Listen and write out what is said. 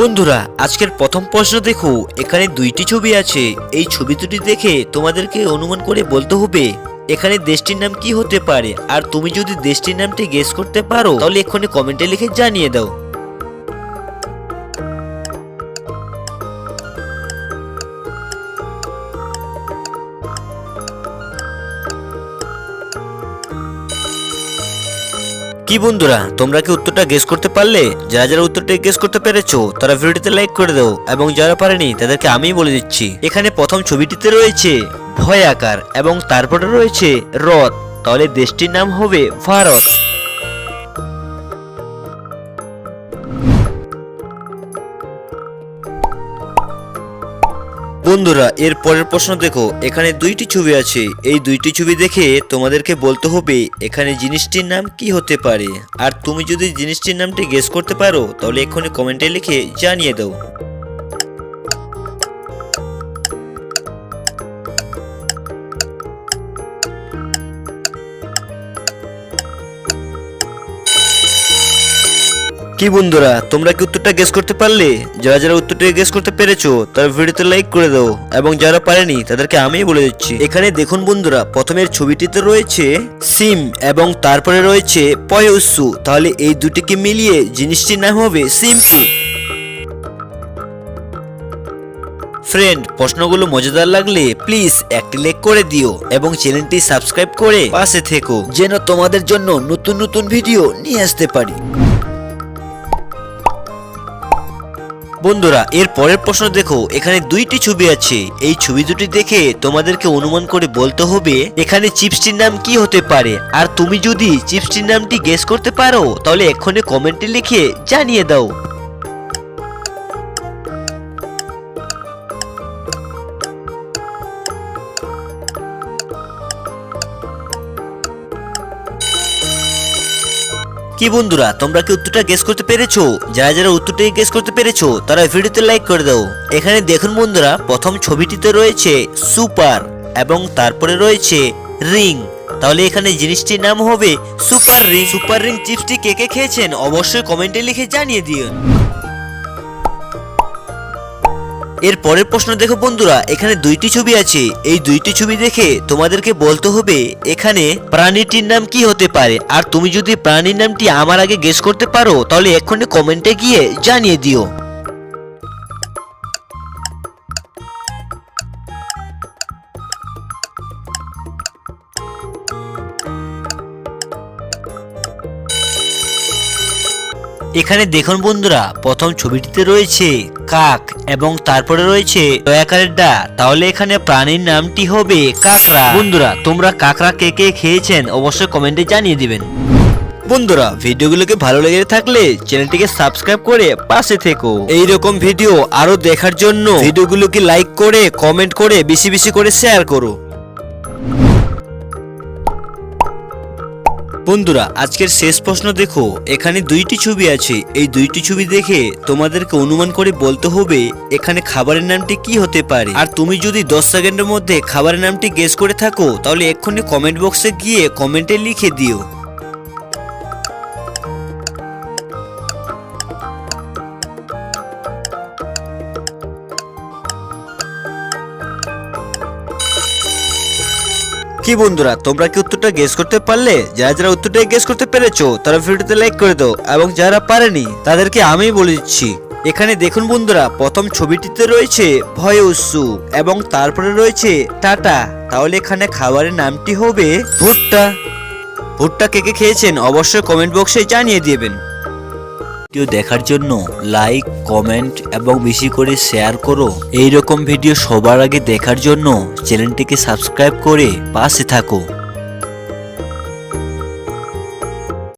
বন্ধুরা, আজকের প্রথম প্রশ্ন দেখো। এখানে দুইটি ছবি আছে। এই ছবি দুটি দেখে তোমাদেরকে অনুমান করে বলতে হবে, এখানে দেশটির নাম কি হতে পারে? আর তুমি যদি দেশটির নামটি গেস করতে পারো, তাহলে এক্ষুনি কমেন্টে লিখে জানিয়ে দাও। কি বন্ধুরা, তোমরা কি উত্তরটা গেস করতে পারলে? যারা যারা উত্তরটা গেস করতে পেরেছ, তারা ভিডিওটিতে লাইক করে দাও এবং যারা পারেনি, তাদেরকে আমি বলে দিচ্ছি। এখানে প্রথম ছবিটিতে রয়েছে ভয় আকার এবং তারপরে রয়েছে রথ। তাহলে দেশটির নাম হবে ভারত। বন্ধুরা, এর পরের প্রশ্ন দেখো। এখানে দুইটি ছবি আছে। এই দুইটি ছবি দেখে তোমাদেরকে বলতে হবে, এখানে জিনিসটির নাম কি হতে পারে? আর তুমি যদি জিনিসটির নামটি গেস করতে পারো, তাহলে এক্ষুনি কমেন্টে লিখে জানিয়ে দাও। কি বন্ধুরা, তোমরা কি উত্তরটা গেস করতে পারলে? যারা যারা উত্তরটা গেস করতে পেরেছ, তারা ভিডিওতে লাইক করে দাও, এবং যারা পারেনি, তাদেরকে আমি বলে দিচ্ছি। এখানে দেখুন বন্ধুরা, প্রথমের ছবিটিতে রয়েছে সিম, এবং তারপরে রয়েছে পয়সু। তাহলে এই দুটিকে মিলিয়ে জিনিসটির নাম হবে সিম্পু ফ্রেন্ড প্রশ্নগুলো মজাদার লাগলে প্লিজ একটি লাইক করে দিও, এবং চ্যানেলটি সাবস্ক্রাইব করে পাশে থেকো, যেন তোমাদের জন্য নতুন নতুন ভিডিও নিয়ে আসতে পারি। বন্ধুরা, এর পরের প্রশ্ন দেখো। এখানে দুইটি ছবি আছে। এই ছবি দুটি দেখে তোমাদেরকে অনুমান করে বলতে হবে, এখানে চিপসটির নাম কি হতে পারে? আর তুমি যদি চিপসটির নামটি গেস করতে পারো, তাহলে এক্ষণে কমেন্টে লিখে জানিয়ে দাও। কি বন্ধুরা, তোমরা কি উত্তরটা গেস করতে পেরেছ? যারা যারা উত্তরটা গেস করতে পেরেছ, তারা ভিডিওতে লাইক করে দাও। এখানে দেখুন বন্ধুরা, প্রথম ছবিটিতে রয়েছে সুপার এবং তারপরে রয়েছে রিং। তাহলে এখানে জিনিসটির নাম হবে সুপার রিং। সুপার রিং চিপসটি কে কে খেয়েছেন? অবশ্যই কমেন্টে লিখে জানিয়ে দিন এর পরের প্রশ্ন দেখো বন্ধুরা, এখানে দুইটি ছবি আছে। এই দুইটি ছবি দেখে তোমাদেরকে বলতে হবে, এখানে প্রাণীটির নাম কি হতে পারে? আর তুমি যদি প্রাণীর নামটি আমার আগে গেস করতে পারো, তাহলে এক্ষুনি কমেন্টে গিয়ে জানিয়ে দিও। এখানে দেখুন বন্ধুরা, প্রথম ছবিটিতে রয়েছে কাক এবং তারপরে রয়েছে দয়াকারের ডা তাহলে এখানে প্রাণীর নামটি হবে কাকড়া। বন্ধুরা, তোমরা কাকড়া কে কে খেয়েছেন অবশ্যই কমেন্টে জানিয়ে দিবেন। বন্ধুরা, ভিডিওগুলোকে ভালো লেগে থাকলে চ্যানেলটিকে সাবস্ক্রাইব করে পাশে থেকো। এই রকম ভিডিও আরও দেখার জন্য ভিডিওগুলোকে লাইক করে, কমেন্ট করে বেশি বেশি করে শেয়ার করো। বন্ধুরা, আজকের শেষ প্রশ্ন দেখো। এখানে দুইটি ছবি আছে। এই দুইটি ছবি দেখে তোমাদেরকে অনুমান করে বলতে হবে, এখানে খাবারের নামটি কি হতে পারে? আর তুমি যদি দশ সেকেন্ডের মধ্যে খাবারের নামটি গেস করে থাকো, তাহলে এক্ষুনি কমেন্ট বক্সে গিয়ে কমেন্টে লিখে দিও। কি বন্ধুরা, তোমরা কি উত্তরটা গেস করতে পারলে? যারা যারা উত্তরটা গেস করতে পেরেছ, তারা ভিডিওতে লাইক করে দাও, এবং যারা পারেনি, তাদেরকে আমি বলে দিচ্ছি। এখানে দেখুন বন্ধুরা, প্রথম ছবিটিতে রয়েছে ভয় উৎসু এবং তারপরে রয়েছে টাটা। তাহলে এখানে খাবারের নামটি হবে ভুট্টা। ভুট্টা কে কে খেয়েছেন, অবশ্যই কমেন্ট বক্সে জানিয়ে দিবেন। ভিডিও দেখার জন্য লাইক কমেন্ট এবং বেশি করে শেয়ার করো। এই রকম ভিডিও সবার আগে দেখার জন্য চ্যানেলটিকে সাবস্ক্রাইব করে পাশে থাকো।